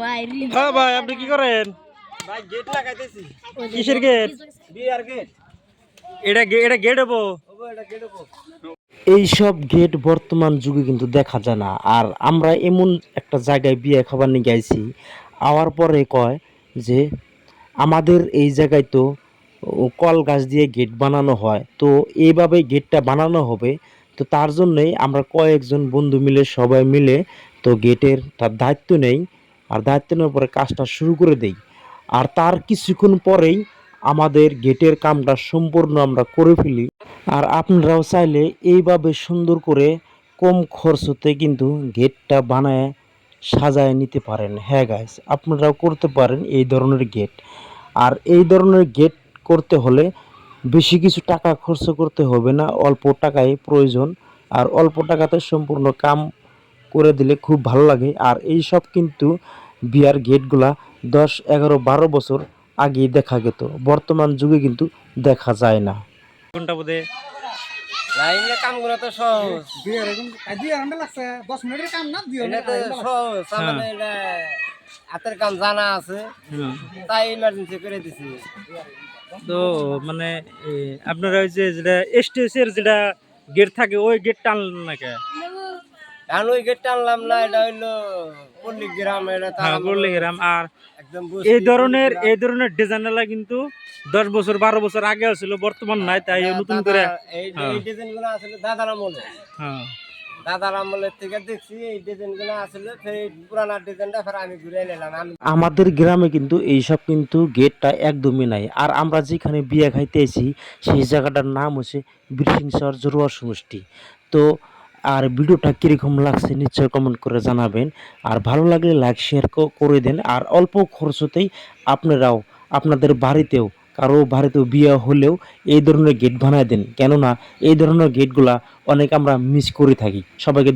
হ্যাঁ ভাই আপনি কি করেন? ভাই গেট লাগাইতেছি। কিসের গেট এটা এটা গেট হব। এই সব গেট বর্তমান যুগে কিন্তু দেখা যায় না। আর আমরা এমন একটা জায়গায় বিয়ে খাবার নিয়ে গেছি আওয়ার পরে কয় যে আমাদের এই জায়গায় তো কল গাছ দিয়ে গেট বানানো হয়। তো এইভাবে গেটটা বানানো হবে। তো তার জন্যই আমরা কয়েকজন বন্ধু মিলে সবাই মিলে তো গেটের তার দায়িত্ব নেই। আর দায়িত্ব নেওয়ার পরে কাজটা শুরু করে দেই। আর তার কিছুক্ষণ পরেই আমাদের গেটের কামটা সম্পূর্ণ আমরা করে ফেলি। আর আপনারাও চাইলে এইভাবে সুন্দর করে কম খরচতে কিন্তু গেটটা বানায় সাজায় নিতে পারেন। হ্যাঁ গাইস আপনারাও করতে পারেন এই ধরনের গেট। আর এই ধরনের গেট করতে হলে বেশি কিছু টাকা খরচ করতে হবে না, অল্প টাকায় প্রয়োজন। আর অল্প টাকাতে সম্পূর্ণ কাম করে দিলে খুব ভালো লাগে। আর এই সব কিন্তু বিয়ার গেটগুলা দশ এগারো বারো বছর আগে দেখা যেত বর্তমান যুগে কিন্তু দেখা যায় না। কোনটা বোধে? লাইনে কামগুলো তো সহজ। বিয়ার এরকম কাজে আন্ডা লাগছে। দশ মিনিটের কাম না? দিও এটা সহজ। তার মানে এটা হাতের কাম জানা আছে। তাই ইমার্জেন্সি করে দিছি। তো মানে আপনারা ওই যে যেটা এসটিএসের যেটা গেট থাকে ওই গেট টান না কে এখন ওই না এটা হইল পল্লী গ্রাম এটা হ্যাঁ আর একদম এই ধরনের এই ধরনের ডিজাইনগুলা কিন্তু দশ বছর বারো বছর আগে ছিল বর্তমান নাই তাই নতুন করে এই হ্যাঁ। ডিজাইনগুলো আসলে দাদার আমলে। হ্যাঁ। দাদার আমলের থেকে দেখছি এই ডিজাইনগুলো আসলে সেই পুরানা ডিজাইনটা আমি ঘুরে নিলাম। আমি আমাদের গ্রামে কিন্তু এইসব কিন্তু গেটটা একদমই নাই। আর আমরা যেখানে বিয়ে খাইতেছি সেই জায়গাটার নাম হচ্ছে বৃষিংসর জরুয়া সমষ্টি। তো আর ভিডিওটা কীরকম লাগছে নিশ্চয় কমেন্ট করে জানাবেন। আর ভালো লাগলে লাইক শেয়ার করে দেন। আর অল্প খরচতেই আপনারাও আপনাদের বাড়িতেও, কারও বাড়িতেও বিয়ে হলেও এই ধরনের গেট বানায় দেন। কেননা এই ধরনের গেটগুলা অনেক আমরা মিস করে থাকি। সবাইকে